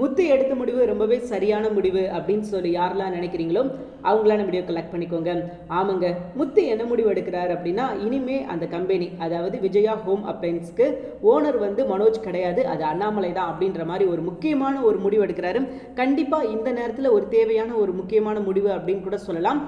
முத்து எடுத்த முடிவு ரொம்பவே சரியான முடிவு அப்படின்னு சொல்லி யாரெல்லாம் நினைக்கிறீங்களோ அவங்களான வீடியோ கலெக்ட் பண்ணிக்கோங்க. ஆமாங்க முத்து என்ன முடிவு எடுக்கிறார் அப்படின்னா இனிமே அந்த கம்பெனி அதாவது விஜயா ஹோம் அப்ளைன்ஸ்க்கு ஓனர் வந்து மனோஜ் கிடையாது அது அண்ணாமலை தான் அப்படின்ற மாதிரி ஒரு முக்கியமான ஒரு முடிவு எடுக்கிறாரு. கண்டிப்பாக இந்த நேரத்தில் ஒரு தேவையான ஒரு முக்கியமான முடிவு அப்படின்னு கூட சொல்லலாம்.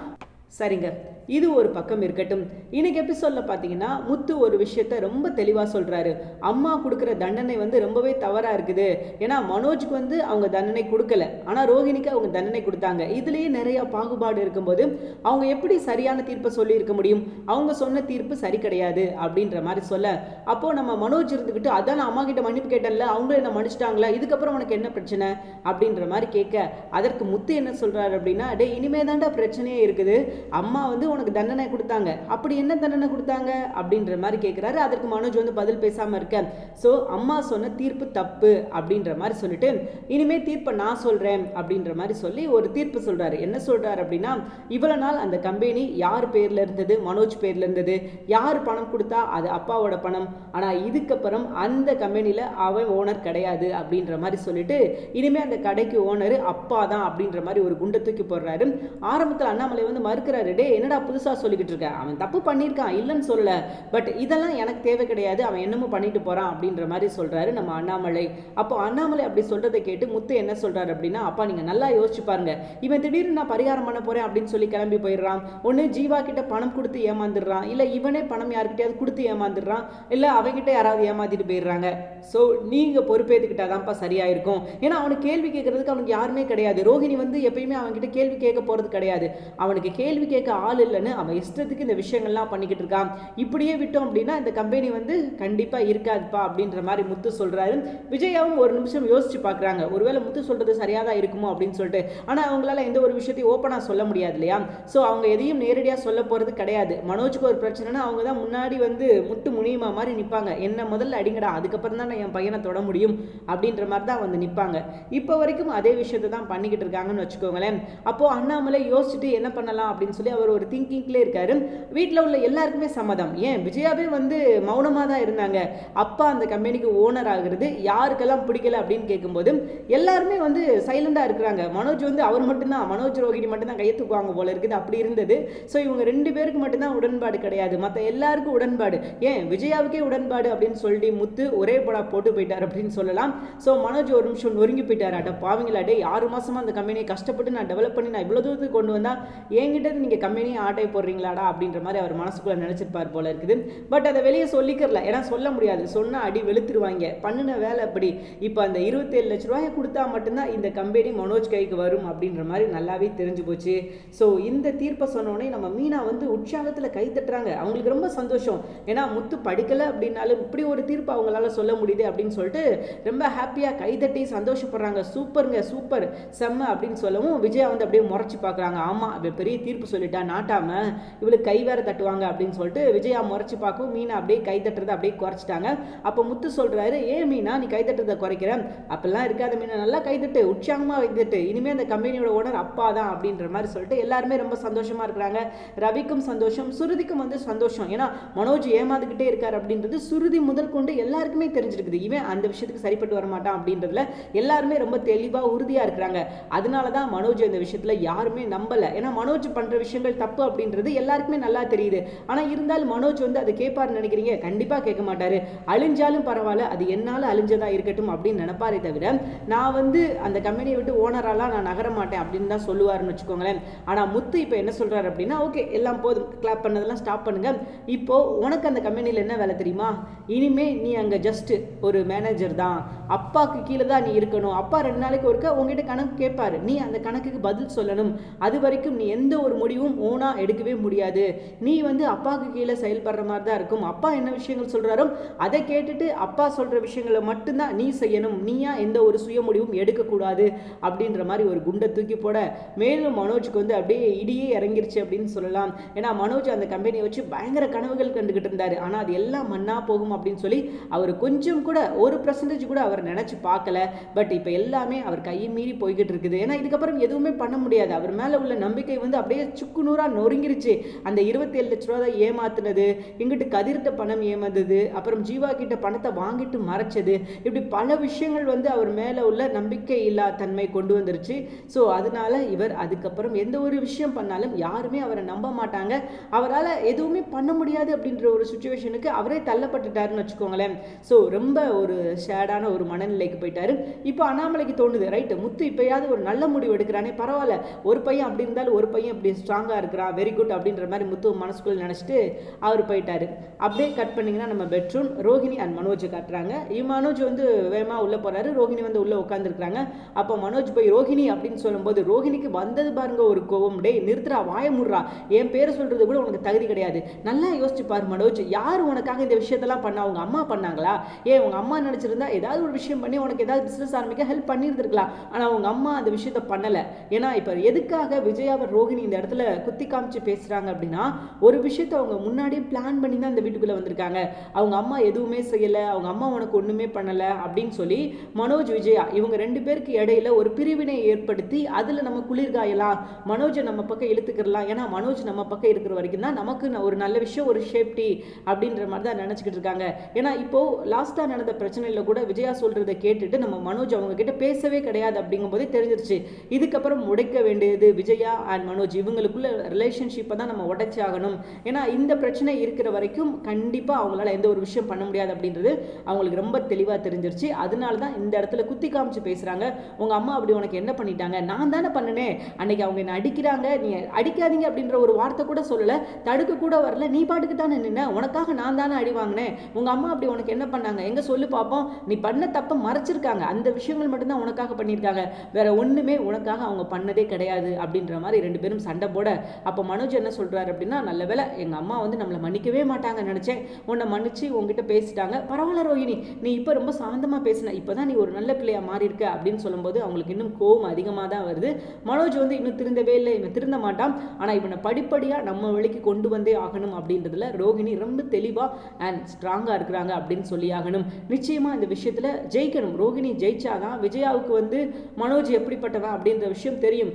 சரிங்க. இது ஒரு பக்கம் இருக்கட்டும். இன்னைக்கு எபிசோட்ல பார்த்தீங்கன்னா முத்து ஒரு விஷயத்த ரொம்ப தெளிவாக சொல்றாரு. அம்மா கொடுக்குற தண்டனை வந்து ரொம்பவே தவறா இருக்குது. ஏன்னா மனோஜ்க்கு வந்து அவங்க தண்டனை கொடுக்கல. ஆனால் ரோஹிணிக்கு அவங்க தண்டனை கொடுத்தாங்க. இதுலேயே நிறைய பாகுபாடு இருக்கும்போது அவங்க எப்படி சரியான தீர்ப்பை சொல்லியிருக்க முடியும்? அவங்க சொன்ன தீர்ப்பு சரி கிடையாது அப்படின்ற மாதிரி சொல்ல. அப்போ நம்ம மனோஜ் இருந்துக்கிட்டு அதான் நான் அம்மா கிட்ட மன்னிப்பு கேட்டேன்ல அவங்க என்ன மன்னிச்சிட்டாங்களா? இதுக்கப்புறம் உனக்கு என்ன பிரச்சனை? அப்படின்ற மாதிரி கேட்க. அதற்கு முத்து என்ன சொல்றாரு அப்படின்னா டே இனிமே தாண்டா பிரச்சனையே இருக்குது. அம்மா வந்து உனக்கு தண்டனை கொடுத்தாங்க. அப்படி என்ன தண்டனை கொடுத்தாங்க? அப்படின்ற மாதிரி கேட்குறாரு அதற்கு மனோஜ் வந்து பதில் பேசாமல் இருக்க. ஸோ அம்மா சொன்ன தீர்ப்பு தப்பு அப்படின்ற மாதிரி சொல்லிட்டு இனிமே தீர்ப்பை நான் சொல்கிறேன் அப்படின்ற மாதிரி சொல்லி ஒரு தீர்ப்பு சொல்கிறாரு என்ன சொல்கிறாரு அப்படின்னா இவ்வளோ நாள் அந்த கம்பெனி யார் பேரில் இருந்தது? மனோஜ் பேரில் இருந்தது. யார் பணம் கொடுத்தா அது அப்பாவோட பணம்? ஆனால் இதுக்கப்புறம் அந்த கம்பெனியில் அவன் ஓனர் கிடையாது அப்படின்ற மாதிரி சொல்லிட்டு இனிமே அந்த கடைக்கு ஓனர் அப்பா தான் அப்படின்ற மாதிரி ஒரு குண்டை தூக்கி போடுறாரு. ஆரம்பத்தில் அண்ணாமலை வந்து மறுக்கிறாரு டே என்னடா புதுசாக சொல்லிக்கிட்டு இருக்க அவன் தப்பு பண்ணியிருக்கான் இல்லைன்னு சொல்லல. பட் இதெல்லாம் எனக்கு தேவை கிடையாது. அவன் என்னமோ பண்ணிட்டு போகிறான் அப்படின்ற மாதிரி சொல்கிறாரு நம்ம அண்ணாமலை. அப்போ அண்ணாமலை அப்படி சொல்கிறத கேட்டு முத்து என்ன சொல்கிறாரு அப்படின்னா அப்பா நீங்கள் நல்லா யோசிச்சு பாருங்க. இவன் திடீர்னு நான் பரிகாரம் பண்ண போகிறேன் அப்படின்னு சொல்லி கிளம்பி போயிடுறான். ஒன்று ஜீவா கிட்ட பணம் கொடுத்து ஏமாந்துடுறான். இல்லை இவனே பணம் யாருக்கிட்டையாவது கொடுத்து ஏமாந்துடுறான். இல்லை அவங்ககிட்ட யாராவது ஏமாத்திட்டு போயிடுறாங்க. ஸோ நீங்கள் பொறுப்பேற்றுக்கிட்டாதான்ப்பா சரியாக இருக்கும் ஏன்னா அவனுக்கு கேள்வி கேட்கறதுக்கு அவனுக்கு யாருமே கிடையாது. ரோஹிணி வந்து எப்பயுமே அவன்கிட்ட கேள்வி கேட்க போகிறது கிடையாது. அவனுக்கு கேள்வி கேட்க ஆள் இல்லை. இல்லைன்னு அவன் இஷ்டத்துக்கு இந்த விஷயங்கள்லாம் பண்ணிக்கிட்டு இருக்கான். இப்படியே விட்டோம் அப்படின்னா இந்த கம்பெனி வந்து கண்டிப்பாக இருக்காதுப்பா அப்படின்ற மாதிரி முத்து சொல்கிறாரு விஜயாவும் ஒரு நிமிஷம் யோசிச்சு பார்க்குறாங்க. ஒருவேளை முத்து சொல்கிறது சரியாக தான் இருக்குமோ அப்படின்னு சொல்லிட்டு. ஆனால் அவங்களால எந்த ஒரு விஷயத்தையும் ஓப்பனாக சொல்ல முடியாது இல்லையா? ஸோ அவங்க எதையும் நேரடியாக சொல்ல போகிறது கிடையாது. மனோஜுக்கு ஒரு பிரச்சனைனா அவங்க தான் முன்னாடி வந்து முட்டு முனியுமா மாதிரி நிற்பாங்க என்ன முதல்ல அடிங்கடா அதுக்கப்புறம் தான் நான் என் பையனை தொட முடியும்? அப்படின்ற மாதிரி தான் வந்து நிற்பாங்க இப்போ வரைக்கும் அதே விஷயத்தை தான் பண்ணிக்கிட்டு இருக்காங்கன்னு வச்சுக்கோங்களேன். அப்போது அண்ணாமலை யோசிச்சுட்டு என்ன பண்ணலாம் அப்படின்னு சொல்லி அவர் ஒரு திங்கிங்லேயே இருக்காரு. வீட்டில் உள்ள எல்லாருக்குமே சம்மதம். ஏன்? விஜயாவே வந்து மௌனமாக தான் இருந்தாங்க. அப்பா அந்த கம்பெனிக்கு ஓனர் ஆகுறது யாருக்கெல்லாம் பிடிக்கல அப்படின்னு கேட்கும்போது எல்லாருமே வந்து சைலண்டாக இருக்கிறாங்க. மனோஜ் வந்து அவர் மட்டும்தான். மனோஜ் ரோஹிணி மட்டும்தான் கையை தூக்குவாங்க போல இருக்குது. அப்படி இருந்தது. ஸோ இவங்க ரெண்டு பேருக்கு மட்டும்தான் உடன்பாடு கிடையாது. மற்ற எல்லாருக்கும் உடன்பாடு. ஏன்? விஜயாவுக்கே உடன்பாடு அப்படின்னு சொல்லிட்டு முத்து ஒரே படா போட்டு போயிட்டார் அப்படின்னு சொல்லலாம். ஸோ மனோஜ் ஒரு நிமிஷம் நொறுங்கி போயிட்டார். அட பாவங்களா? டே ஆறு மாதமாக அந்த கம்பெனியை கஷ்டப்பட்டு நான் டெவலப் பண்ணி நான் இவ்வளோ தூரத்துக்கு கொண்டு வந்தால் என்கிட்ட நீங்கள் கம்பெனியை கம்பெனியை ஆட்டை போடுறீங்களாடா அப்படின்ற மாதிரி அவர் மனசுக்குள்ள நினைச்சிருப்பார் போல இருக்குது. பட் அதை வெளியே சொல்லிக்கிறல. ஏன்னா சொல்ல முடியாது. சொன்னால் அடி வெளுத்துருவாங்க. பண்ணின வேலை அப்படி. இப்போ அந்த இருபத்தேழு லட்ச ரூபாயை கொடுத்தா மட்டும்தான் இந்த கம்பெனி மனோஜ் கைக்கு வரும் அப்படின்ற மாதிரி நல்லாவே தெரிஞ்சு போச்சு. ஸோ இந்த தீர்ப்பை சொன்னோடனே நம்ம மீனா வந்து உற்சாகத்தில் கை தட்டுறாங்க. அவங்களுக்கு ரொம்ப சந்தோஷம். ஏன்னா முத்து படிக்கலை அப்படின்னாலும் இப்படி ஒரு தீர்ப்பு அவங்களால சொல்ல முடியுது அப்படின்னு சொல்லிட்டு ரொம்ப ஹாப்பியாக கைதட்டி சந்தோஷப்படுறாங்க. சூப்பருங்க சூப்பர். செம்ம அப்படின்னு சொல்லவும் விஜயா வந்து அப்படியே முறைச்சி பார்க்குறாங்க. ஆமாம் பெரிய தீர்ப்பு சொல்லிட்டா. நாட்டாம இவளுக்கு கை வேற தட்டுவாங்க அப்படின்னு சொல்லிட்டு விஜயா முறைச்சி பார்க்கும். மீனா அப்படியே கை தட்டுறதை அப்படியே குறைச்சிட்டாங்க. அப்போ முத்து சொல்றாரு ஏன் மீனா நீ கை தட்டுறதை குறைக்கிற? அப்பெல்லாம் இருக்காத மீனா. நல்லா கை தட்டு உற்சாகமாக வைத்துட்டு இனிமேல் இனிமே அந்த கம்பெனியோட ஓனர் அப்பா தான் அப்படின்ற மாதிரி சொல்லிட்டு எல்லாருமே ரொம்ப சந்தோஷமா இருக்கிறாங்க. ரவிக்கும் சந்தோஷம் சுருதிக்கும் வந்து சந்தோஷம். ஏன்னா மனோஜ் ஏமாந்துக்கிட்டே இருக்கார் அப்படின்றது சுருதி முதல் கொண்டு எல்லாருக்குமே தெரிஞ்சிருக்குது. இவன் அந்த விஷயத்துக்கு சரிப்பட்டு வர மாட்டான் அப்படின்றதுல எல்லாருமே ரொம்ப தெளிவாக உறுதியாக இருக்கிறாங்க. அதனால தான் மனோஜ் இந்த விஷயத்தில் யாருமே நம்பலை. ஏன்னா மனோஜ் பண்ணுற விஷயங்கள் தப்பு அப்படின்றது எல்லாருக்குமே நல்லா தெரியுது. ஆனால் இருந்தாலும் மனோஜ் வந்து அதை கேட்பாருன்னு நினைக்கிறீங்க? கண்டிப்பாக கேட்க மாட்டாரு. அழிஞ்சாலும் பரவாயில்ல அது என்னால் அழிஞ்சதா இருக்கட்டும் அப்படின்னு நினைப்பாரே தவிர நான் வந்து அந்த கம்பெனியை விட்டு ஓனராலாம் நான் நகர மாட்டேன் அப்படின்னு தான் சொல்லுவாருன்னு வச்சுக்கோங்களேன். ஆனால் முத்து இப்போ என்ன சொல்றாரு அப்படின்னா ஓகே எல்லாம் போதும். கிளாப் பண்ணதெல்லாம் ஸ்டாப் பண்ணுங்க. இப்போ உனக்கு அந்த கம்பெனியில் என்ன வேலை தெரியுமா? இனிமே நீ அங்கே ஜஸ்ட் ஒரு மேனேஜர் தான். அப்பாவுக்கு கீழே தான் நீ இருக்கணும். அப்பா ரெண்டு நாளைக்கு ஒருக்க உங்ககிட்ட கணக்கு கேட்பாரு. நீ அந்த கணக்குக்கு பதில் சொல்லணும். அது வரைக்கும் நீ எந்த ஒரு முடிவும் ஓனா எடுக்கவே முடியாது. நீ வந்து அப்பாவுக்கு கீழே செயல்படுற மாதிரி தான் இருக்கும். அப்பா என்ன விஷயங்கள் சொல்கிறாரோ அதை கேட்டுட்டு அப்பா சொல்கிற விஷயங்களை மட்டும்தான் நீ செய்யணும். நீயா எந்த ஒரு சுய முடிவும் எடுக்கக்கூடாது அப்படின்ற மாதிரி ஒரு குண்டை தூக்கி போட மேலும் மனோஜுக்கு வந்து அப்படியே இடியே இறங்கிருச்சு அப்படின்னு சொல்லலாம். ஏன்னா மனோஜ் அந்த கம்பெனியை வச்சு பயங்கர கனவுகள் கண்டுகிட்டு இருந்தார். ஆனால் அது எல்லாம் மண்ணா போகும் அப்படின்னு சொல்லி அவர் கொஞ்சம் கூட ஒரு பர்சன்டேஜ் கூட அவர் அவர் நினச்சி பார்க்கல. பட் இப்போ எல்லாமே அவர் கையை மீறி போய்கிட்டு இருக்குது. ஏன்னா இதுக்கப்புறம் எதுவுமே பண்ண முடியாது. அவர் மேலே உள்ள நம்பிக்கை வந்து அப்படியே சுக்குநூறாக நொறுங்கிருச்சு. அந்த இருபத்தேழு லட்ச ரூபா தான் ஏமாத்துனது. எங்கிட்ட கதிர்ட்ட பணம் ஏமாந்தது. அப்புறம் ஜீவா கிட்ட பணத்தை வாங்கிட்டு மறைச்சது. இப்படி பல விஷயங்கள் வந்து அவர் மேலே உள்ள நம்பிக்கை இல்லா தன்மை கொண்டு வந்துருச்சு. ஸோ அதனால இவர் அதுக்கப்புறம் எந்த ஒரு விஷயம் பண்ணாலும் யாருமே அவரை நம்ப மாட்டாங்க. அவரால் எதுவுமே பண்ண முடியாது அப்படின்ற ஒரு சுச்சுவேஷனுக்கு அவரே தள்ளப்பட்டுட்டாருன்னு வச்சுக்கோங்களேன். ஸோ ரொம்ப ஒரு ஷேடான ஒரு மனநிலைக்கு போயிட்டாரு. இப்போ அண்ணாமலைக்கு தோணுது ரைட்டு முத்து இப்போயாவது ஒரு நல்ல முடிவு எடுக்கிறானே பரவாயில்ல ஒரு பையன் அப்படி இருந்தாலும் ஒரு பையன் அப்படி ஸ்ட்ராங்காக இருக்கிறான் வெரி குட் அப்படின்ற மாதிரி முத்து மனசுக்குள்ள நினச்சிட்டு அவர் போயிட்டாரு. அப்படியே கட் பண்ணிங்கன்னா நம்ம பெட்ரூம் ரோஹிணி அண்ட் மனோஜை காட்டுறாங்க. மனோஜ் வந்து வேகமாக உள்ளே போகிறாரு ரோஹிணி வந்து உள்ளே உட்காந்துருக்குறாங்க அப்போ மனோஜ் போய் ரோஹிணி அப்படின்னு சொல்லும்போது ரோஹிணிக்கு வந்தது பாருங்க ஒரு கோவம் டேய் நிறுத்துறா வாய முடுறா என் பேரை சொல்கிறது கூட உனக்கு தகுதி கிடையாது. நல்லா யோசிச்சு பாரு மனோஜ் யார் உனக்காக இந்த விஷயத்தெல்லாம் பண்ணா அவங்க அம்மா பண்ணாங்களா? ஏன் உங்க அம்மா நினச்சிருந்தா ஏதாவது ஒரு விஷயம் பண்ணி உனக்கு ஏதாவது பிஸ்னஸ் ஆரம்பிக்க ஹெல்ப் பண்ணியிருந்திருக்கலாம். ஆனால் அவங்க அம்மா அந்த விஷயத்த பண்ணலை. ஏன்னா இப்போ எதுக்காக விஜயாவை ரோஹிணி இந்த இடத்துல குத்தி காமிச்சு பேசுகிறாங்க அப்படின்னா ஒரு விஷயத்த அவங்க முன்னாடியே பிளான் பண்ணி தான் இந்த வீட்டுக்குள்ளே வந்திருக்காங்க. அவங்க அம்மா எதுவுமே செய்யலை. அவங்க அம்மா உனக்கு ஒன்றுமே பண்ணலை அப்படின்னு சொல்லி மனோஜ் விஜயா இவங்க ரெண்டு பேருக்கு இடையில ஒரு பிரிவினை ஏற்படுத்தி அதில் நம்ம குளிர்காயலாம் மனோஜை நம்ம பக்கம் இழுத்துக்கிடலாம். ஏன்னா மனோஜ் நம்ம பக்கம் இருக்கிற வரைக்கும் தான் நமக்கு ஒரு நல்ல விஷயம் ஒரு சேஃப்டி அப்படின்ற மாதிரி தான் நினச்சிக்கிட்டு இருக்காங்க. ஏன்னா இப்போ லாஸ்ட்டாக நடந்த பிரச்சனையில் கூட விஜயா சொல்கிறத கேட்டுட்டு நம்ம மனோஜ் அவங்க கிட்ட பேசவே கிடையாது அப்படிங்கும்போதே தெரிஞ்சிருச்சு. இதுக்கப்புறம் உடைக்க வேண்டியது விஜயா அண்ட் மனோஜ். இவங்களுக்குள்ள ரிலேஷன்ஷிப்பை தான் நம்ம உடைச்சி ஆகணும். ஏன்னா இந்த பிரச்சனை இருக்கிற வரைக்கும் கண்டிப்பாக அவங்களால எந்த ஒரு விஷயம் பண்ண முடியாது அப்படின்றது அவங்களுக்கு ரொம்ப தெளிவாக தெரிஞ்சிருச்சு. அதனால தான் இந்த இடத்துல குத்தி காமிச்சு பேசுகிறாங்க உங்கள் அம்மா அப்படி உனக்கு என்ன பண்ணிட்டாங்க? நான் தானே பண்ணினேன் அன்னைக்கு அவங்க என்ன அடிக்கிறாங்க. நீ அடிக்காதீங்க அப்படின்ற ஒரு வார்த்தை கூட சொல்லலை. தடுக்க கூட வரல. நீ பாட்டுக்கு தானே நின்ன. உனக்காக நான் தானே அடி வாங்கினேன். உங்கள் அம்மா அப்படி உனக்கு என்ன பண்ணாங்க? எங்கே சொல்லு பார்ப்போம் நீ பண்ண தப்பை மறைச்சிருக்காங்க. அந்த விஷயங்கள் மட்டும்தான் உனக்காக பண்ணியிருக்காங்க. வேற ஒன்றுமே உனக்காக அவங்க பண்ணதே கிடையாது அப்படின்ற மாதிரி ரெண்டு பேரும் சண்டை போட அப்போ மனோஜ் என்ன சொல்கிறாரு அப்படின்னா நல்ல வேளை எங்கள் அம்மா வந்து நம்மளை மன்னிக்கவே மாட்டாங்க நினச்சேன். உன்னை மன்னிச்சு உங்ககிட்ட பேசிட்டாங்க. பரவாயில்ல ரோஹிணி நீ இப்போ ரொம்ப சாந்தமாக பேசின. இப்போ தான் நீ ஒரு நல்ல பிள்ளையாக மாறி இருக்க அப்படின்னு சொல்லும்போது அவங்களுக்கு இன்னும் கோவம் அதிகமாக தான் வருது. மனோஜ் வந்து இன்னும் திருந்தவே இல்லை இவன் திருந்த மாட்டான். ஆனால் இவனை படிப்படியாக நம்ம வழிக்கு கொண்டு வந்தே ஆகணும் அப்படின்றதுல ரோஹிணி ரொம்ப தெளிவாக அண்ட் ஸ்ட்ராங்காக இருக்கிறாங்க அப்படின்னு சொல்லி ஆகணும். நிச்சயமாக இந்த விஷயத்தில் ஜெயிக்கணும். ரோஹிணி ஜெயிச்சாதான் விஜயாவுக்கு வந்து மனோஜ் எப்படிப்பட்டவன் அப்படின்ற விஷயம் தெரியும்.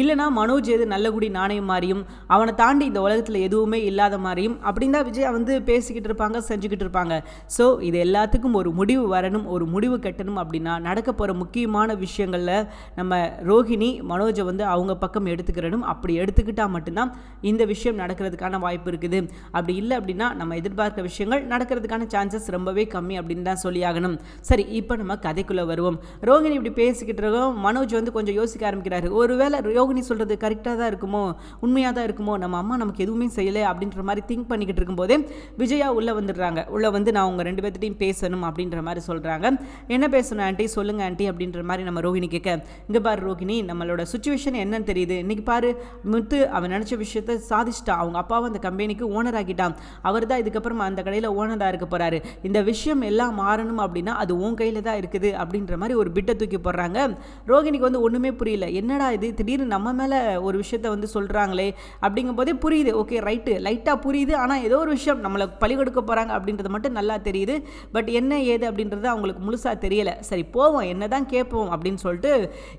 இல்லைனா மனோஜ் எது நல்லகுடி நாணயம் மாதிரியும் அவனை தாண்டி இந்த உலகத்தில் எதுவுமே இல்லாத மாதிரியும் அப்படின்னு தான் வந்து பேசிக்கிட்டு இருப்பாங்க செஞ்சுக்கிட்டு இருப்பாங்க. ஸோ இது எல்லாத்துக்கும் ஒரு முடிவு வரணும் ஒரு முடிவு கட்டணும் அப்படின்னா நடக்க போகிற முக்கியமான விஷயங்களில் நம்ம ரோஹிணி மனோஜை வந்து அவங்க பக்கம் எடுத்துக்கிறணும். அப்படி எடுத்துக்கிட்டால் மட்டும்தான் இந்த விஷயம் நடக்கிறதுக்கான வாய்ப்பு இருக்குது. அப்படி இல்லை அப்படின்னா நம்ம எதிர்பார்க்க விஷயங்கள் நடக்கிறதுக்கான சான்சஸ் ரொம்பவே கம்மி அப்படின்னு தான் சொல்லியாகணும் சரி இப்போ நம்ம கதைக்குள்ளே வருவோம். ரோஹிணி இப்படி பேசிக்கிட்டு இருக்கோம். மனோஜ் வந்து கொஞ்சம் யோசிக்க ஆரம்பிக்கிறாரு. ஒருவேளை ரோகிணி சொல்கிறது கரெக்டாக தான் இருக்குமோ? உண்மையாக தான் இருக்குமோ? நம்ம அம்மா நமக்கு எதுவுமே செய்யலை அப்படின்ற மாதிரி திங்க் பண்ணிக்கிட்டு இருக்கும்போதே விஜயா உள்ளே வந்துடுறாங்க. உள்ளே வந்து நான் உங்கள் ரெண்டு பேர்த்திட்டையும் பேசணும் அப்படின்ற மாதிரி சொல்கிறாங்க என்ன பேசணும் ஆண்டி சொல்லுங்கள் ஆண்டி அப்படின்ற மாதிரி நம்ம ரோகிணி கேட்க இங்கே பாரு ரோகிணி நம்மளோட சுச்சுவேஷன் என்னன்னு தெரியுது. இன்னைக்கு பாரு முத்து அவன் நினச்ச விஷயத்த சாதிச்சிட்டான். அவங்க அப்பாவும் அந்த கம்பெனிக்கு ஓனர் ஆகிட்டான் அவர் தான் இதுக்கப்புறம் அந்த கடையில் ஓனராக இருக்க போகிறாரு இந்த விஷயம் எல்லாம் மாறணும் அப்படின்னா அது உன் கையில் தான் இருக்குது. அப்படின்ற மாதிரி ஒரு பிட்டை தூக்கி போடுறாங்க. ரோகிணிக்கு வந்து ஒன்றுமே புரியல. என்னடா இது? திடீர்னு நம்ம மேலே ஒரு விஷயத்த வந்து சொல்கிறாங்களே அப்படிங்கும்போதே புரியுது. ஓகே ரைட்டு லைட்டாக புரியுது. ஆனால் ஏதோ ஒரு விஷயம் நம்மளை பழி கொடுக்க போகிறாங்க அப்படின்றது மட்டும் நல்லா தெரியுது. பட் என்ன ஏது அப்படின்றது அவங்களுக்கு முழுசாக தெரியலை. சரி போவோம். என்ன தான் கேட்போம் அப்படின்னு சொல்லிட்டு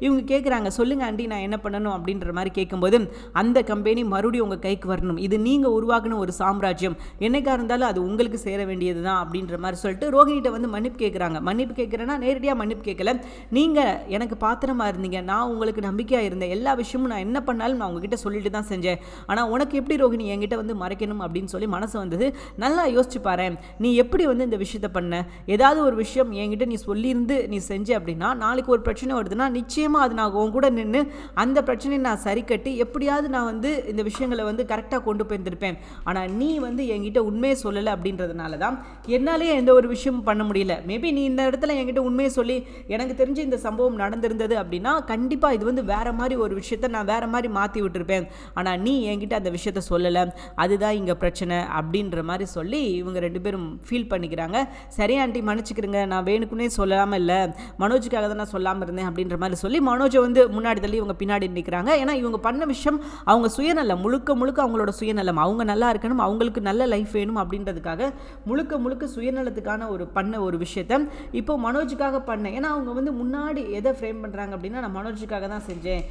இவங்க கேட்குறாங்க சொல்லுங்க ஆண்டி நான் என்ன பண்ணணும் அப்படின்ற மாதிரி கேட்கும்போது அந்த கம்பெனி மறுபடியும் உங்கள் கைக்கு வரணும். இது நீங்கள் உருவாக்கின ஒரு சாம்ராஜ்யம். என்னைக்காக இருந்தாலும் அது உங்களுக்கு சேர வேண்டியது தான் அப்படின்ற மாதிரி சொல்லிட்டு ரோஹிணிகிட்ட வந்து மன்னிப்பு கேட்குறாங்க மன்னிப்பு கேட்குறேன்னா நேரடியாக மன்னிப்பு கேட்கல நீங்கள் எனக்கு பாத்திரமா இருந்தீங்க. நான் உங்களுக்கு நம்பிக்கையாக இருந்தேன். எல்லா விஷயமும் நான் என்ன பண்ணாலும் நான் உங்ககிட்ட சொல்லிட்டு தான் செஞ்சேன். ஆனால் உனக்கு எப்படி ரோஹிணி என்கிட்ட வந்து மறைக்கணும் அப்படின்னு சொல்லி மனசு வந்தது. நல்லா யோசிச்சு பாரு நீ எப்படி வந்து இந்த விஷயத்த பண்ண? ஏதாவது ஒரு விஷயம் என்கிட்ட நீ சொல்லியிருந்து நீ செஞ்ச அப்படின்னா நாளைக்கு ஒரு பிரச்சனை வருதுன்னா நிச்சயமாக அது நான் உன் கூட நின்று அந்த பிரச்சனையை நான் சரி கட்டி எப்படியாவது நான் வந்து இந்த விஷயங்களை வந்து கரெக்டாக கொண்டு போயிருந்திருப்பேன் ஆனால் நீ வந்து என்கிட்ட உண்மையை சொல்லலை அப்படின்றதுனால தான் என்னாலேயே எந்த ஒரு விஷயமும் பண்ண முடியல. மேபி நீ இந்த இடத்துல என்கிட்ட உண்மையை சொல்லி எனக்கு தெரிஞ்சு இந்த சம்பவம் நடந்திருந்தது அப்படின்னா கண்டிப்பாக இது வந்து வேற மாதிரி ஒரு விஷயம் விஷயத்த நான் வேறு மாதிரி மாற்றி விட்டுருப்பேன். ஆனால் நீ என்கிட்ட அந்த விஷயத்த சொல்லலை. அதுதான் இங்கே பிரச்சனை அப்படின்ற மாதிரி சொல்லி இவங்க ரெண்டு பேரும் ஃபீல் பண்ணிக்கிறாங்க. சரி ஆண்டி மன்னிச்சுக்கிறேங்க நான் வேணுக்குன்னே சொல்லாமல் இல்லை. மனோஜுக்காக தான் நான் சொல்லாமல் இருந்தேன் அப்படின்ற மாதிரி சொல்லி மனோஜை வந்து முன்னாடி தள்ளி இவங்க பின்னாடி நிற்கிறாங்க ஏன்னா இவங்க பண்ண விஷயம் அவங்க சுயநலம். முழுக்க முழுக்க அவங்களோட சுயநலம். அவங்க நல்லா இருக்கணும். அவங்களுக்கு நல்ல லைஃப் வேணும் அப்படின்றதுக்காக முழுக்க முழுக்க சுயநலத்துக்கான ஒரு பண்ண ஒரு விஷயத்த இப்போ மனோஜுக்காக பண்ணேன். ஏன்னா அவங்க வந்து முன்னாடி எதை ஃப்ரேம் பண்ணுறாங்க அப்படின்னா நான் மனோஜுக்காக தான் செஞ்சேன்.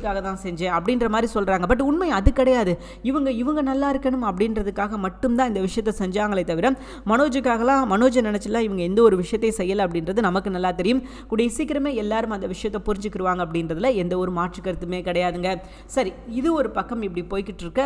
மனோஜுக்காக தான் செஞ்சேன் அப்படின்ற மாதிரி சொல்கிறாங்க பட் உண்மை அது கிடையாது. இவங்க இவங்க நல்லா இருக்கணும் அப்படின்றதுக்காக மட்டும்தான் இந்த விஷயத்தை செஞ்சாங்களே தவிர மனோஜுக்காகலாம் மனோஜை நினச்சலாம் இவங்க எந்த ஒரு விஷயத்தையும் செய்யலை அப்படின்றது நமக்கு நல்லா தெரியும். கூடிய சீக்கிரமே எல்லாரும் அந்த விஷயத்தை புரிஞ்சுக்கிடுவாங்க அப்படின்றதுல எந்த ஒரு மாற்று கருத்துமே கிடையாதுங்க. சரி இது ஒரு பக்கம் இப்படி போய்கிட்டு இருக்க.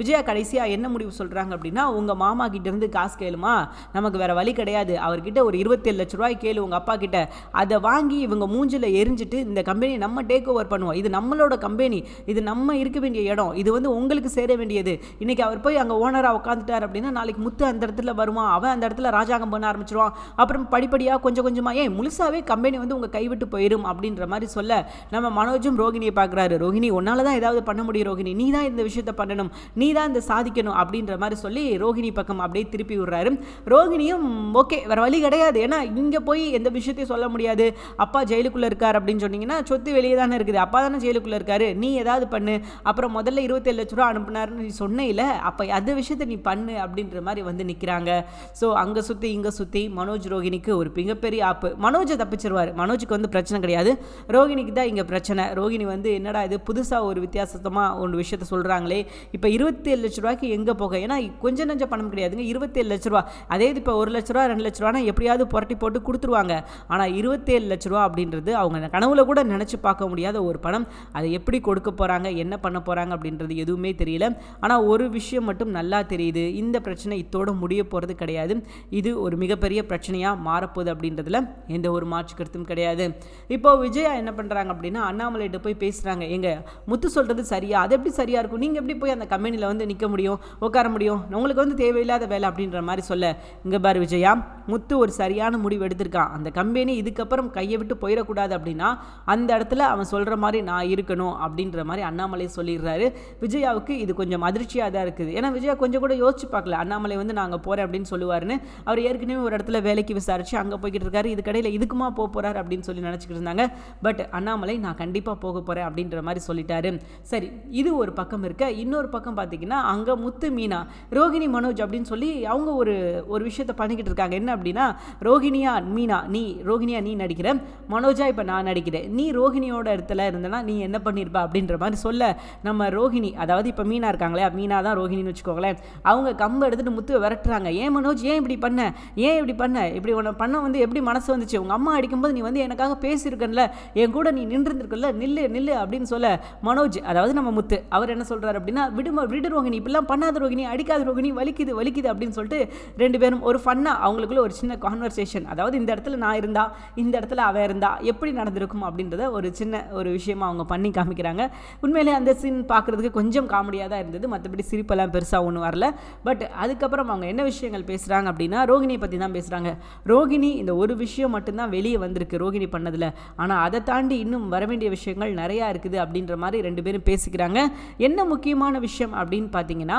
விஜயா கடைசியாக என்ன முடிவு சொல்கிறாங்க அப்படின்னா உங்கள் மாமா கிட்டேருந்து காசு கேளுமா? நமக்கு வேற வழி கிடையாது. அவர்கிட்ட ஒரு இருபத்தேழு லட்ச ரூபாய் கேளு உங்கள் அப்பா கிட்ட. அதை வாங்கி இவங்க மூஞ்சில் எரிஞ்சிட்டு இந்த கம்பெனியை நம்ம டேக் ஓவர் பண்ணுவோம். இது நம்மளோட கம்பெனி இது நம்ம இருக்க வேண்டிய இடம் இது வந்து உங்களுக்கு சேர வேண்டியது. இன்னைக்கு அவர் போய் அங்கே ஓனராக உட்காந்துட்டார் அப்படின்னா நாளைக்கு முத்து அந்த இடத்துல வருவான் அவன் அந்த இடத்துல ராஜாங்கம் பண்ண ஆரம்பிச்சிருவான். அப்புறம் படிப்படியாக கொஞ்சம் கொஞ்சமாக ஏன் முழுசாவே கம்பெனி வந்து உங்கள் கைவிட்டு போயிடும் அப்படின்ற மாதிரி சொல்ல நம்ம மனோஜும் ரோகிணியை பார்க்குறாரு. ரோகிணி உன்னால தான் ஏதாவது பண்ண முடியும் ரோகிணி. நீ தான் இந்த விஷயத்தை பண்ணணும். நீ தான் இந்த சாதிக்கணும் அப்படின்ற மாதிரி சொல்லி ரோகிணி பக்கம் அப்படியே திருப்பி விடுறாரு. ரோகிணியும் ஓகே வேற வழி கிடையாது. ஏன்னா இங்கே போய் எந்த விஷயத்தையும் சொல்ல முடியாது. அப்பா ஜெயிலுக்குள்ளே இருக்கார் அப்படின்னு சொன்னீங்கன்னா சொத்து வெளியே தானே இருக்குது. அப்பா தானே ஜெயிலுக்குள்ளே இருக்காரு. நீ ஏதாவது பண்ணு. அப்புறம் முதல்ல இருபத்தேழு லட்ச ரூபா அனுப்புனாருன்னு நீ சொன்னையில அப்போ அந்த விஷயத்தை நீ பண்ணு அப்படின்ற மாதிரி வந்து நிற்கிறாங்க ஸோ அங்கே சுற்றி இங்கே சுற்றி மனோஜ் ரோஹிணிக்கு ஒரு மிகப்பெரிய ஆப்பு. மனோஜை தப்பிச்சிருவார். மனோஜுக்கு வந்து பிரச்சனை கிடையாது. ரோஹிணிக்கு தான் இங்கே பிரச்சனை. ரோஹிணி வந்து என்னடா இது புதுசாக ஒரு வித்தியாசமாக ஒரு விஷயத்த சொல்கிறாங்களே இப்போ இருபத்தேழு லட்ச ரூபாய்க்கு எங்கே போக? ஏன்னா கொஞ்சம் நஞ்ச பணம் கிடையாதுங்க. இருபத்தேழு லட்ச ரூபா. அதே இது இப்போ ஒரு லட்ச ரூபா ரெண்டு லட்ச ரூபானா எப்படியாவது புரட்டி போட்டு கொடுத்துருவாங்க. ஆனால் இருபத்தேழு லட்ச ரூபா அப்படின்றது அவங்க கனவுல கூட நினச்சி பார்க்க முடியாத ஒரு பணம். அது எப்படி கொடுக்க போகிறாங்க என்ன பண்ண போகிறாங்க அப்படின்றது எதுவுமே தெரியல. ஆனால் ஒரு விஷயம் மட்டும் நல்லா தெரியுது. இந்த பிரச்சனை இத்தோடு முடிய போகிறது கிடையாது. இது ஒரு மிகப்பெரிய பிரச்சனையாக மாறப்போகுது அப்படின்றதுல எந்த ஒரு மாற்று கருத்தும் கிடையாது. இப்போ விஜயா என்ன பண்ணுறாங்க அப்படின்னா அண்ணாமலைகிட்ட போய் பேசுகிறாங்க எங்கள் முத்து சொல்கிறது சரியா? அது எப்படி சரியாக இருக்கும்? நீங்கள் எப்படி போய் அந்த கம்பெனியில் வந்து நிற்க முடியும் உட்கார முடியும்? உங்களுக்கு வந்து தேவையில்லாத வேலை அப்படின்ற மாதிரி சொல்ல. இங்கே பாரு விஜயா முத்து ஒரு சரியான முடிவு எடுத்திருக்கான். அந்த கம்பெனி இதுக்கப்புறம் கையை விட்டு போயிடக்கூடாது அப்படின்னா அந்த இடத்துல அவன் சொல்கிற மாதிரி நான் இருக்கணும். அப்படின்ற மாதிரி அண்ணாமலை சொல்லிடுறாரு. விஜயாவுக்கு இது கொஞ்சம் அதிர்ச்சியாக தான் இருக்குது. ஏன்னா விஜயா கொஞ்சம் கூட யோசிச்சு பார்க்கல. அண்ணாமலை வந்து நாங்கள் அங்கே போகிறேன் அப்படின்னு சொல்லுவாருன்னு. அவர் ஏற்கனவே ஒரு இடத்துல வேலைக்கு விசாரிச்சு அங்கே போய்கிட்டு இருக்காரு. இது கடையில் இதுக்குமா போக போகிறார் அப்படின்னு சொல்லி நினச்சிக்கிட்டு இருந்தாங்க. பட் அண்ணாமலை நான் கண்டிப்பாக போக போகிறேன் அப்படின்ற மாதிரி சொல்லிட்டாரு. சரி இது ஒரு பக்கம் இருக்க. இன்னொரு பக்கம் பார்த்தீங்கன்னா அங்கே முத்து மீனா ரோகிணி மனோஜ் அப்படின்னு சொல்லி அவங்க ஒரு ஒரு விஷயத்தை பண்ணிக்கிட்டு இருக்காங்க. என்ன அப்படின்னா ரோகிணியா மீனா நீ ரோகிணியா நீ நடிக்கிற. மனோஜா இப்போ நான் நடிக்கிறேன். நீ ரோகிணியோட இடத்துல இருந்தனா நீ என்ன பண்ணியிருப்பா அப்படின்ற மாதிரி சொல்ல நம்ம ரோகிணி அதாவது இப்போ மீனா இருக்காங்களே மீனா தான் ரோஹிணின்னு வச்சுக்கோங்களேன் அவங்க கம்பை எடுத்துட்டு முத்துவை விரட்டுறாங்க. ஏன் மனோஜ் ஏன் இப்படி பண்ண? ஏன் இப்படி பண்ண? இப்படி உன்னை பண்ண வந்து எப்படி மனசு வந்துச்சு? உங்கள் அம்மா அடிக்கும்போது நீ வந்து எனக்காக பேசியிருக்கல என் கூட நீ நின்றுருந்துருக்கல நில்லு நில்லு அப்படின்னு சொல்ல மனோஜ் அதாவது நம்ம முத்து அவர் என்ன சொல்கிறார் அப்படின்னா விடுமா விடு ரோகிணி இப்படிலாம் பண்ணாத ரோஹிணி அடிக்காத ரோஹிணி வலிக்குது வலிக்குது அப்படின்னு சொல்லிட்டு ரெண்டு பேரும் ஒரு ஃபன்னாக அவங்களுக்குள்ள ஒரு சின்ன கான்வர்சேஷன் அதாவது இந்த இடத்துல நான் இருந்தா இந்த இடத்துல அவ இருந்தா எப்படி நடந்திருக்கும் அப்படின்றத ஒரு சின்ன ஒரு விஷயமா அவங்க பண்ணிக்க காமிக்கிறாங்க. உண்மையிலே அந்த சீன் பார்க்குறதுக்கு கொஞ்சம் காமெடியாக தான் இருந்தது. மற்றபடி சிரிப்பெல்லாம் பெருசாக ஒன்றும் வரல. பட் அதுக்கப்புறம் அவங்க என்ன விஷயங்கள் பேசுகிறாங்க அப்படின்னா ரோகிணியை பற்றி தான் பேசுகிறாங்க ரோகிணி இந்த ஒரு விஷயம் மட்டும்தான் வெளியே வந்திருக்கு ரோகிணி பண்ணதில். ஆனால் அதை தாண்டி இன்னும் வர வேண்டிய விஷயங்கள் நிறையா இருக்குது அப்படின்ற மாதிரி ரெண்டு பேரும் பேசிக்கிறாங்க. என்ன முக்கியமான விஷயம் அப்படின்னு பார்த்தீங்கன்னா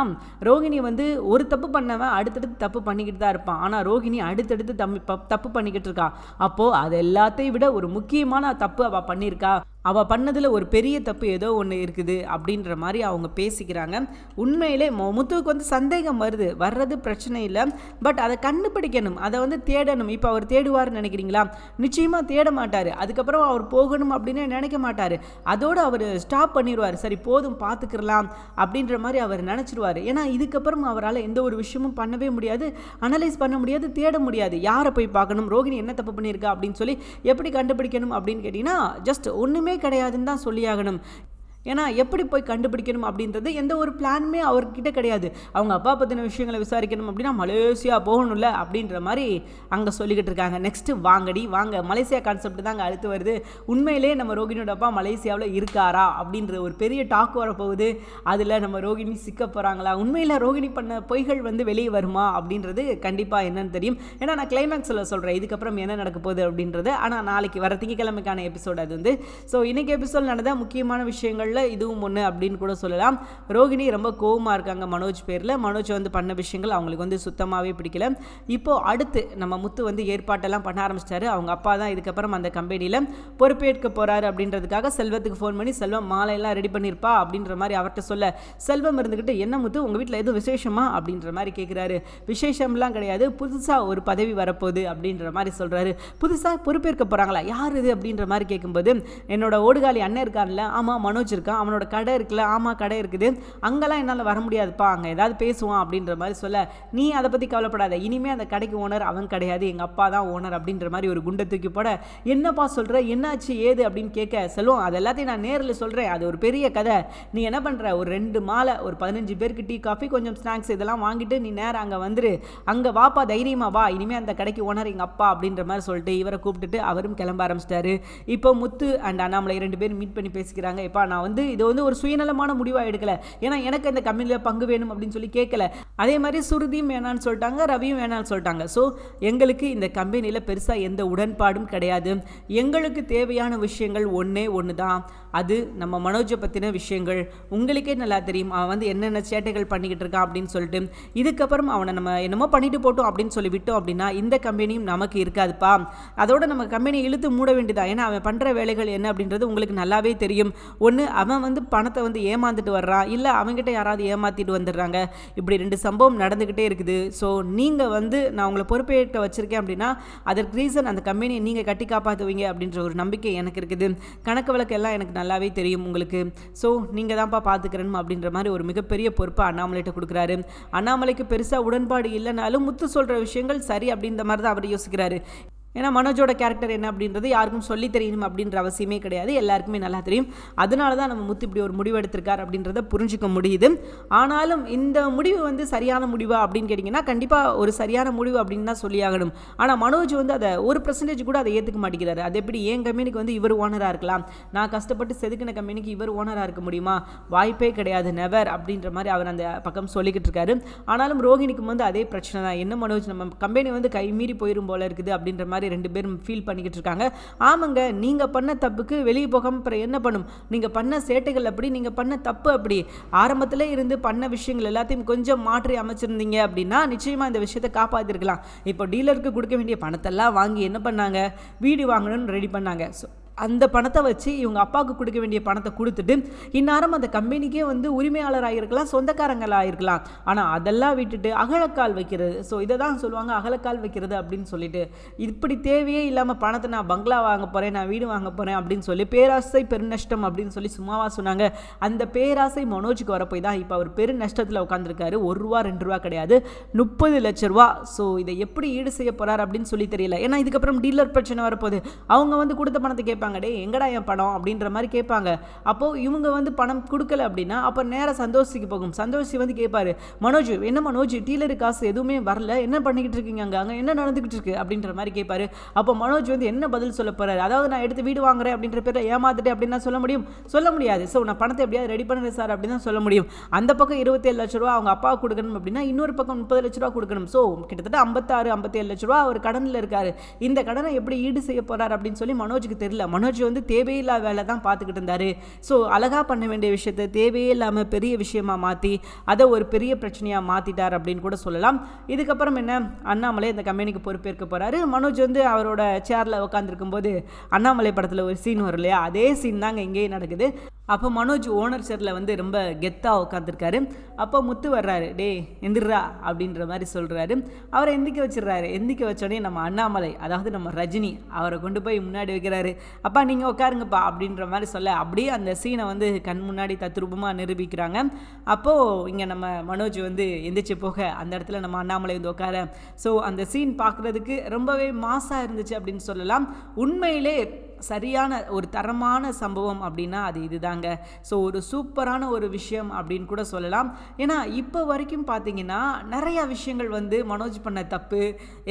ரோகிணி வந்து ஒரு தப்பு பண்ணவன் அடுத்தடுத்து தப்பு பண்ணிக்கிட்டு தான் இருப்பான். ஆனால் ரோகிணி அடுத்தடுத்து தம்பி தப்பு பண்ணிக்கிட்டு இருக்கான் அப்போது அது எல்லாத்தையும் விட ஒரு முக்கியமான தப்பு அவள் பண்ணியிருக்கா. அவள் பண்ணதில் ஒரு பெரிய தப்பு ஏதோ ஒன்று இருக்குது அப்படின்ற மாதிரி அவங்க பேசிக்கிறாங்க. உண்மையிலே முத்துவுக்கு வந்து சந்தேகம் வருது. வர்றது பிரச்சனை இல்லை. பட் அதை கண்டுபிடிக்கணும். அதை வந்து தேடணும். இப்போ அவர் தேடுவார்னு நினைக்கிறீங்களா? நிச்சயமாக தேட மாட்டார். அதுக்கப்புறம் அவர் போகணும் அப்படின்னு நினைக்க மாட்டார். அதோடு அவர் ஸ்டாப் பண்ணிடுவார். சரி போதும் பார்த்துக்கிறலாம் அப்படின்ற மாதிரி அவர் நினச்சிடுவார் ஏன்னா இதுக்கப்புறம் அவரால் எந்த ஒரு விஷயமும் பண்ணவே முடியாது. அனலைஸ் பண்ண முடியாது தேட முடியாது. யாரை போய் பார்க்கணும்? ரோகிணி என்ன தப்பு பண்ணியிருக்கா அப்படின்னு சொல்லி எப்படி கண்டுபிடிக்கணும் அப்படின்னு கேட்டிங்கன்னா ஜஸ்ட் ஒன்றுமே கிடையாதுன்னு தான் சொல்லியாகணும். ஏன்னா எப்படி போய் கண்டுபிடிக்கணும் அப்படின்றது எந்த ஒரு பிளானுமே அவர்கிட்ட கிடையாது. அவங்க அப்பா பற்றின விஷயங்களை விசாரிக்கணும் அப்படின்னா மலேசியா போகணும்ல அப்படின்ற மாதிரி அங்கே சொல்லிக்கிட்டு இருக்காங்க. நெக்ஸ்ட்டு வாங்கடி வாங்க. மலேசியா கான்செப்ட் தான் அங்கே அடுத்து வருது. உண்மையிலே நம்ம ரோகிணியோட அப்பா மலேசியாவில் இருக்காரா அப்படின்ற ஒரு பெரிய டாக் வரப்போகுது. அதில் நம்ம ரோகிணி சிக்க போகிறாங்களா உண்மையில் ரோகிணி பண்ண பொய்கள் வந்து வெளியே வருமா அப்படின்றது கண்டிப்பாக என்னன்னு தெரியும். ஏன்னா நான் கிளைமேக்ஸில் சொல்கிறேன் இதுக்கப்புறம் என்ன நடக்க போகுது அப்படின்றது. ஆனால் நாளைக்கு வர திங்கக்கிழமைக்கான எபிசோட் அது வந்து. ஸோ இன்றைக்கி எபிசோட் நடந்த முக்கியமான விஷயங்கள் விஷயங்களில் இதுவும் ஒன்று அப்படின்னு கூட சொல்லலாம். ரோகிணி ரொம்ப கோவமாக இருக்காங்க மனோஜ் பேரில். மனோஜ் வந்து பண்ண விஷயங்கள் அவங்களுக்கு வந்து சுத்தமாகவே பிடிக்கல. இப்போ அடுத்து நம்ம முத்து வந்து ஏற்பாட்டெல்லாம் பண்ண ஆரம்பிச்சிட்டாரு. அவங்க அப்பா தான் இதுக்கப்புறம் அந்த கம்பெனியில் பொறுப்பேற்க போகிறாரு அப்படின்றதுக்காக செல்வத்துக்கு ஃபோன் பண்ணி செல்வம் மாலையெல்லாம் ரெடி பண்ணியிருப்பா அப்படின்ற மாதிரி அவர்கிட்ட சொல்ல செல்வம் இருந்துக்கிட்டு என்ன முத்து உங்கள் வீட்டில் எதுவும் விசேஷமா? அப்படின்ற மாதிரி கேட்குறாரு விசேஷம்லாம் கிடையாது. புதுசாக ஒரு பதவி வரப்போகுது அப்படின்ற மாதிரி சொல்கிறாரு புதுசாக பொறுப்பேற்க போகிறாங்களா யார் இது? அப்படின்ற மாதிரி கேட்கும்போது என்னோட ஓடுகாலி அண்ணன் இருக்கான்ல ஆமாம் மனோஜ் வச்சுருக்கான். அவனோட கடை இருக்குல்ல ஆமாம் கடை இருக்குது. அங்கெல்லாம் என்னால் வர முடியாதுப்பா அங்கே ஏதாவது பேசுவான் அப்படின்ற மாதிரி சொல்ல. நீ அதை பற்றி கவலைப்படாத. இனிமேல் அந்த கடைக்கு ஓனர் அவன் கிடையாது எங்கள் அப்பா தான் ஓனர் அப்படின்ற மாதிரி ஒரு குண்டை தூக்கி போட என்னப்பா சொல்கிற என்னாச்சு? ஏது? அப்படின்னு கேட்க செல்வம் அது எல்லாத்தையும் நான் நேரில் சொல்கிறேன் அது ஒரு பெரிய கதை. நீ என்ன பண்ணுற ஒரு ரெண்டு மாலை ஒரு பதினஞ்சு பேருக்கு டீ காஃபி கொஞ்சம் ஸ்நாக்ஸ் இதெல்லாம் வாங்கிட்டு நீ நேரம் அங்கே வந்துரு. அங்கே வாப்பா தைரியமாக வா. இனிமேல் அந்த கடைக்கு ஓனர் எங்கள் அப்பா அப்படின்ற மாதிரி சொல்லிட்டு இவரை கூப்பிட்டுட்டு அவரும் கிளம்ப ஆரம்பிச்சிட்டாரு. இப்போ முத்து அண்ட் அண்ணாமலை ரெண்டு பேரும் மீட் பண்ணி பேசிக்கிறாங்க. இப்போ நான் வந்து வந்து இது வந்து ஒரு சுயநலமான முடிவாக எடுக்கல. ஏன்னா எனக்கு இந்த கம்பெனியில் பங்கு வேணும் அப்படின்னு சொல்லி கேட்கல அதே மாதிரி சுருதியும் வேணான்னு சொல்லிட்டாங்க ரவியும் வேணான்னு சொல்லிட்டாங்க. ஸோ எங்களுக்கு இந்த கம்பெனியில் பெருசாக எந்த உடன்பாடும் கிடையாது. எங்களுக்கு தேவையான விஷயங்கள் ஒன்றே ஒன்று தான் அது நம்ம மனோஜை பற்றின விஷயங்கள். உங்களுக்கே நல்லா தெரியும். அவன் வந்து என்னென்ன சேட்டைகள் பண்ணிக்கிட்டு இருக்கான் அப்படின்னு சொல்லிட்டு. இதுக்கப்புறம் அவனை நம்ம என்னமோ பண்ணிட்டு போட்டோம் அப்படின்னு சொல்லி விட்டோம் அப்படின்னா இந்த கம்பெனியும் நமக்கு இருக்காதுப்பா. அதோட நம்ம கம்பெனியை இழுத்து மூட வேண்டியதா? ஏன்னா அவன் பண்ணுற வேலைகள் என்ன அப்படின்றது உங்களுக்கு நல்லாவே தெரியும். ஒன்று அவன் வந்து பணத்தை வந்து ஏமாந்துட்டு வர்றான். இல்லை அவங்ககிட்ட யாராவது ஏமாற்றிட்டு வந்துடுறாங்க. இப்படி ரெண்டு சம்பவம் நடந்துக்கிட்டே இருக்குது. ஸோ நீங்கள் வந்து நான் உங்களை பொறுப்பேற்க வச்சுருக்கேன் அப்படின்னா அதற்கு ரீசன் அந்த கம்பெனியை நீங்கள் கட்டி காப்பாற்றுவீங்க அப்படின்ற ஒரு நம்பிக்கை எனக்கு இருக்குது. கணக்கு வழக்கு எல்லாம் எனக்கு நல்லாவே தெரியும் உங்களுக்கு. ஸோ நீங்கள் தான்ப்பா பார்த்துக்கிறணும் அப்படின்ற மாதிரி ஒரு மிகப்பெரிய பொறுப்பை அண்ணாமலைகிட்ட கொடுக்குறாரு. அண்ணாமலைக்கு பெருசாக உடன்பாடு இல்லைனாலும் முத்து சொல்கிற விஷயங்கள் சரி அப்படின்ற மாதிரி தான் அவர் யோசிக்கிறாரு. ஏன்னா மனோஜோட கேரக்டர் என்ன அப்படின்றது யாருக்கும் சொல்லி தெரியணும் அப்படின்ற அவசியமே கிடையாது. எல்லாருக்குமே நல்லா தெரியும். அதனால தான் நம்ம முத்து இப்படி ஒரு முடிவு எடுத்திருக்கார் அப்படின்றத புரிஞ்சுக்க முடியுது. ஆனாலும் இந்த முடிவு வந்து சரியான முடிவா அப்படின்னு கேட்டிங்கன்னா கண்டிப்பாக ஒரு சரியான முடிவு அப்படின்னு தான் சொல்லியாகணும் ஆனால் மனோஜ் வந்து அதை ஒரு பர்சன்டேஜ் கூட அதை ஏற்றுக்க மாட்டேங்கிறாரு. அது எப்படி? என் கம்பெனிக்கு வந்து இவர் ஓனராக இருக்கலாம். நான் கஷ்டப்பட்டு செதுக்கின கம்பெனிக்கு இவர் ஓனராக இருக்க முடியுமா? வாய்ப்பே கிடையாது. நெவர் அப்படின்ற மாதிரி அவர் அந்த பக்கம் சொல்லிக்கிட்டு இருக்காரு. ஆனாலும் ரோஹிணிக்கு வந்து அதே பிரச்சனை தான். என்ன மனோஜ் நம்ம கம்பெனி வந்து கை மீறி போயிடும் போல இருக்குது அப்படின்ற மாதிரி ரெண்டு பேரும் ஃபீல் பண்ணிக்கிட்டு இருக்காங்க. ஆமாங்க நீங்கள் பண்ண தப்புக்கு வெளியே போகாமல் அப்புறம் என்ன பண்ணும்? நீங்கள் பண்ண சேட்டைகள் அப்படி நீங்கள் பண்ண தப்பு அப்படி. ஆரம்பத்தில் இருந்து பண்ண விஷயங்கள் எல்லாத்தையும் கொஞ்சம் மாற்றி அமைச்சிருந்தீங்க அப்படின்னா நிச்சயமாக இந்த விஷயத்தை காப்பாற்றிருக்கலாம் இப்போ டீலருக்கு கொடுக்க வேண்டிய பணத்தெல்லாம் வாங்கி என்ன பண்ணாங்க? வீடு வாங்கணும்னு ரெடி பண்ணாங்க. ஸோ அந்த பணத்தை வச்சு இவங்க அப்பாவுக்கு கொடுக்க வேண்டிய பணத்தை கொடுத்துட்டு இந்நேரம் அந்த கம்பெனிக்கே வந்து உரிமையாளராக இருக்கலாம் சொந்தக்காரங்களாக இருக்கலாம் ஆனால் அதெல்லாம் விட்டுட்டு அகலக்கால் வைக்கிறது. ஸோ இதை தான் சொல்லுவாங்க அகலக்கால் வைக்கிறது அப்படின்னு சொல்லிட்டு. இப்படி தேவையே இல்லாமல் பணத்தை நான் பங்களா வாங்க போகிறேன் நான் வீடு வாங்க போகிறேன் அப்படின்னு சொல்லி பேராசை பெருநஷ்டம் அப்படின்னு சொல்லி சும்மாவா சொன்னாங்க. அந்த பேராசை மனோஜுக்கு வரப்போய் தான் இப்போ அவர் பெரு நஷ்டத்தில் உட்காந்துருக்காரு ஒரு ரூபா ரெண்டு ரூபா கிடையாது. முப்பது லட்ச ரூபா. ஸோ இதை எப்படி ஈடு செய்ய போகிறார் அப்படின்னு சொல்லி தெரியல. ஏன்னா இதுக்கப்புறம் டீலர் பிரச்சனை வரப்போகுது. அவங்க வந்து கொடுத்த பணத்தை கேட்பாங்க. டே எங்கடா என் பணம்? அப்படின்ற மாதிரி கேட்பாங்க. அப்போது இவங்க வந்து பணம் கொடுக்கல அப்படின்னா அப்போ நேராக சந்தோஷிக்கு போகும். சந்தோஷி வந்து கேட்பாரு மனோஜ் என்ன மனோஜ்? டீலரு காசு எதுவுமே வரல. என்ன பண்ணிக்கிட்டு இருக்கீங்க அங்கே? அங்கே என்ன நடந்துக்கிட்டு இருக்கு? அப்படின்ற மாதிரி கேட்பாரு. அப்போ மனோஜ் வந்து என்ன பதில் சொல்ல போறாரு? அதாவது நான் எடுத்து வீடு வாங்குறேன் அப்படின்ற பேரில் ஏமாத்துட்டு அப்படின்னு சொல்ல முடியும்? சொல்ல முடியாது. ஸோ நான் பணத்தை எப்படியாவது ரெடி பண்ணுறேன் சார் அப்படின்னு தான் சொல்ல முடியும். அந்த பக்கம் இருபத்தேழு லட்ச ரூபா அவங்க அப்பா கொடுக்கணும் அப்படின்னா இன்னொரு பக்கம் முப்பது லட்ச ரூபா கொடுக்கணும். ஸோ கிட்டத்தட்ட ஐம்பத்தாறு ஐம்பத்தேழு லட்ச ரூபா அவர் கடனில் இருக்காரு. இந்த கடனை எப்படி ஈடு செய்ய போறாரு அப்படின்னு சொல்லி மனோஜுக்கு தெரியல. மனோஜ் வந்து தேவையில்லாத வேலை தான் பார்த்துக்கிட்டு இருந்தார். ஸோ அழகாக பண்ண வேண்டிய விஷயத்தை தேவையே இல்லாமல் பெரிய விஷயமா மாற்றி அதை ஒரு பெரிய பிரச்சனையாக மாற்றிட்டார் அப்படின்னு கூட சொல்லலாம். இதுக்கப்புறம் என்ன? அண்ணாமலை இந்த கம்பெனிக்கு பொறுப்பேற்க போகிறாரு மனோஜ் வந்து அவரோட சேரில் உட்காந்துருக்கும் போது அண்ணாமலை படத்தில் ஒரு சீன் வரும் இல்லையா? அதே சீன் தாங்க இங்கேயும் நடக்குது. அப்போ மனோஜ் ஓனர் சேரில் வந்து ரொம்ப கெத்தாக உட்காந்துருக்காரு அப்போ முத்து வர்றாரு டே எந்திரா அப்படின்ற மாதிரி சொல்கிறாரு அவரை எந்திக்க வச்சிடுறாரு. எந்திக்க வச்சோடனே நம்ம அண்ணாமலை அதாவது நம்ம ரஜினி அவரை கொண்டு போய் முன்னாடி வைக்கிறாரு. அப்பா நீங்கள் உட்காருங்கப்பா அப்படின்ற மாதிரி சொல்ல அப்படியே அந்த சீனை வந்து கண் முன்னாடி தத்ரூபமாக நிரூபிக்கிறாங்க. அப்போது இங்கே நம்ம மனோஜ் வந்து எந்திரிச்சு போக அந்த இடத்துல நம்ம அண்ணாமலை வந்து உட்கார. ஸோ அந்த சீன் பார்க்குறதுக்கு ரொம்பவே மாசாக இருந்துச்சு அப்படின்னு சொல்லலாம். உண்மையிலே சரியான ஒரு தரமான சம்பவம் அப்படின்னா அது இதுதாங்க. ஸோ ஒரு சூப்பரான ஒரு விஷயம் அப்படின்னு கூட சொல்லலாம். ஏன்னா இப்போ வரைக்கும் பார்த்தீங்கன்னா நிறையா விஷயங்கள் வந்து மனோஜ் பண்ண தப்பு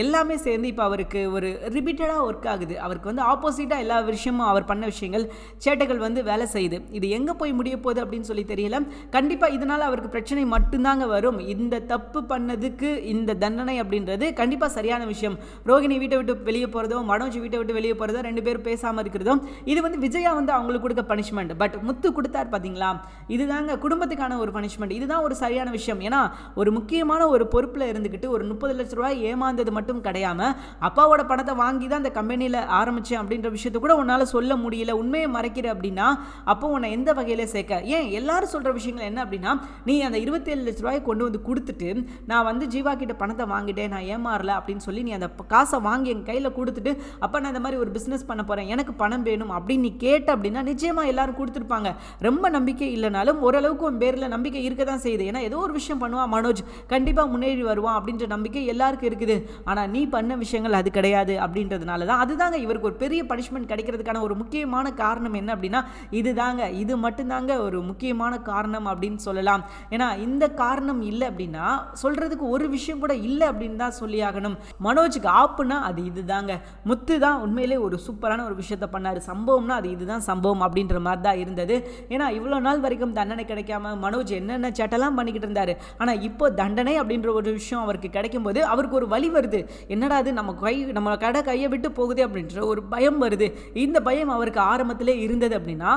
எல்லாமே சேர்ந்து இப்போ அவருக்கு ஒரு ரிப்பீட்டடாக ஒர்க் ஆகுது. அவருக்கு வந்து ஆப்போசிட்டாக எல்லா விஷயமும் அவர் பண்ண விஷயங்கள் சேட்டைகள் வந்து வேலை செய்யுது. இது எங்கே போய் முடிய போகுது அப்படின்னு சொல்லி தெரியல. கண்டிப்பாக இதனால் அவருக்கு பிரச்சனை மட்டும்தாங்க வரும். இந்த தப்பு பண்ணதுக்கு இந்த தண்டனை அப்படின்றது கண்டிப்பாக சரியான விஷயம். ரோகிணி வீட்டை விட்டு வெளியே போகிறதோ மனோஜ் வீட்டை விட்டு வெளியே போகிறதோ ரெண்டு பேரும் பேசாமல் இருக்கிறதும் இது வந்து விஜயா வந்து அவங்களுக்கு கொடுக்க பனிஷ்மெண்ட் பட் முத்து கொடுத்தார் பார்த்தீங்களா இதுதாங்க குடும்பத்துக்கான ஒரு பனிஷ்மெண்ட் இதுதான் ஒரு சரியான விஷயம். ஏன்னா ஒரு முக்கியமான ஒரு பொறுப்பில் இருந்துக்கிட்டு ஒரு முப்பது லட்ச ரூபாய் ஏமாந்தது மட்டும் கிடையாம அப்பாவோட பணத்தை வாங்கி தான் அந்த கம்பெனியில் ஆரம்பித்தேன் அப்படின்ற விஷயத்த கூட உன்னால் சொல்ல முடியல உண்மையை மறைக்கிற அப்படின்னா அப்போ உன்னை எந்த வகையில் சேர்க்க? ஏன் எல்லாரும் சொல்கிற விஷயங்கள் என்ன அப்படின்னா நீ அந்த இருபத்தேழு லட்ச ரூபாய் கொண்டு வந்து கொடுத்துட்டு நான் வந்து ஜீவா கிட்ட பணத்தை வாங்கிட்டேன் நான் ஏமாறல அப்படின்னு சொல்லி நீ அந்த காசை வாங்கி என் கையில் கொடுத்துட்டு அப்போ நான் இந்த மாதிரி ஒரு பிஸ்னஸ் பண்ண போகிறேன் எனக்கு பணம் வேணும் அப்படின்னு நீ கேட்ட அப்படின்னா நிச்சயமாக எல்லாரும் கொடுத்துருப்பாங்க. ரொம்ப நம்பிக்கை இல்லைனாலும் ஓரளவுக்கு உன் பேரில் நம்பிக்கை இருக்க தான் செய்யுது. ஏன்னா ஏதோ ஒரு விஷயம் பண்ணுவான் மனோஜ். கண்டிப்பாக முன்னேறி வருவான் அப்படின்ற நம்பிக்கை எல்லாருக்கும் இருக்குது. ஆனால் நீ பண்ண விஷயங்கள் அது கிடையாது அப்படின்றதுனால தான். அதுதாங்க இவருக்கு ஒரு பெரிய பனிஷ்மெண்ட் கிடைக்கிறதுக்கான ஒரு முக்கியமான காரணம் என்ன அப்படின்னா இதுதாங்க. இது மட்டும்தாங்க ஒரு முக்கியமான காரணம் அப்படின்னு சொல்லலாம். ஏன்னா இந்த காரணம் இல்லை அப்படின்னா சொல்கிறதுக்கு ஒரு விஷயம் கூட இல்லை அப்படின்னு தான் சொல்லி ஆகணும் மனோஜுக்கு ஆப்புனா அது இதுதாங்க. முத்து தான் உண்மையிலே ஒரு சூப்பரான ஒரு விஷயத்தை பண்ணார். சம்பவம்னா அது இதுதான் சம்பவம் அப்படின்ற மாதிரி தான் இருந்தது. ஏன்னா இவ்வளோ நாள் வரைக்கும் தண்டனை கிடைக்காம மனோஜ் என்னென்ன சேட்டெல்லாம் பண்ணிக்கிட்டு இருந்தார். ஆனால் இப்போ தண்டனை அப்படின்ற ஒரு விஷயம் அவருக்கு கிடைக்கும்போது அவருக்கு ஒரு வழி வருது. என்னடா அது நம்ம கை நம்ம கடை கையை விட்டு போகுது அப்படின்ற ஒரு பயம் வருது. இந்த பயம் அவருக்கு ஆரம்பத்திலே இருந்தது அப்படின்னா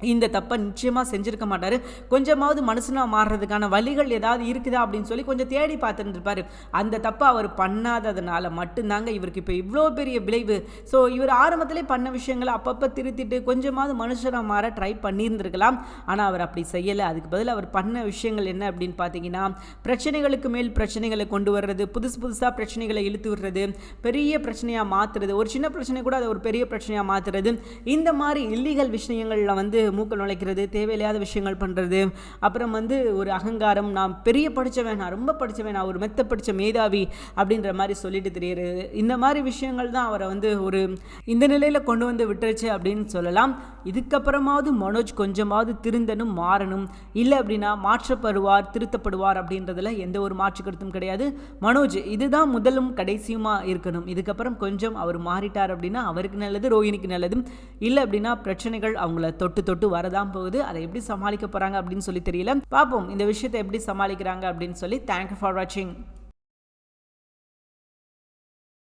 இந்த தப்பை நிச்சயமாக செஞ்சுருக்க மாட்டார். கொஞ்சமாவது மனுஷனாக மாறுறதுக்கான வழிகள் ஏதாவது இருக்குதா அப்படின்னு சொல்லி கொஞ்சம் தேடி பார்த்துருந்துருப்பாரு. அந்த தப்பை அவர் பண்ணாததுனால மட்டும்தாங்க இவருக்கு இப்போ இவ்வளோ பெரிய விளைவு. ஸோ இவர் ஆரம்பத்திலே பண்ண விஷயங்களை அப்பப்போ திருத்திட்டு கொஞ்சமாவது மனுஷனாக மாற ட்ரை பண்ணியிருந்திருக்கலாம் ஆனால் அவர் அப்படி செய்யலை. அதுக்கு பதில் அவர் பண்ண விஷயங்கள் என்ன அப்படின்னு பார்த்தீங்கன்னா பிரச்சனைகளுக்கு மேல் பிரச்சனைகளை கொண்டு வர்றது புதுசு புதுசாக பிரச்சனைகளை இழுத்து விடுறது பெரிய பிரச்சனையாக மாற்றுறது ஒரு சின்ன பிரச்சனை கூட அதை ஒரு பெரிய பிரச்சனையாக மாற்றுறது இந்த மாதிரி இல்லீகல் விஷயங்களில் வந்து மூக்க நுழைக்கிறது தேவையில்லாத விஷயங்கள் பண்ணுறது அப்புறம் வந்து ஒரு அகங்காரம் நான் பெரிய படித்தவன் நான் ரொம்ப படித்தவன் நான் ஒரு மெத்த படித்த மேதாவி அப்படின்ற மாதிரி சொல்லிட்டு தெரியுறது. இந்த மாதிரி விஷயங்கள் தான் அவரை வந்து ஒரு இந்த நிலையில் கொண்டு வந்து விட்டுருச்சு அப்படின்னு சொல்லலாம். இதுக்கப்புறமாவது மனோஜ் கொஞ்சமாவது திருந்தனும் மாறணும் இல்லை அப்படின்னா மாற்றப்படுவார் திருத்தப்படுவார் அப்படின்றதுல எந்த ஒரு மாற்று கருத்தும் கிடையாது. மனோஜ் இதுதான் முதலும் கடைசியுமா இருக்கணும். இதுக்கப்புறம் கொஞ்சம் அவர் மாறிட்டார் அப்படின்னா அவருக்கு நல்லது ரோஹினிக்கு நல்லது இல்லை அப்படின்னா பிரச்சனைகள் அவங்கள தொட்டு தொட்டு தொட்டு வரதான் போகுது. அதை எப்படி சமாளிக்க போகிறாங்க அப்படின்னு சொல்லி தெரியல. பார்ப்போம். இந்த விஷயத்தை எப்படி சமாளிக்கிறாங்க அப்படின்னு சொல்லி. தேங்க்யூ ஃபார் வாட்சிங்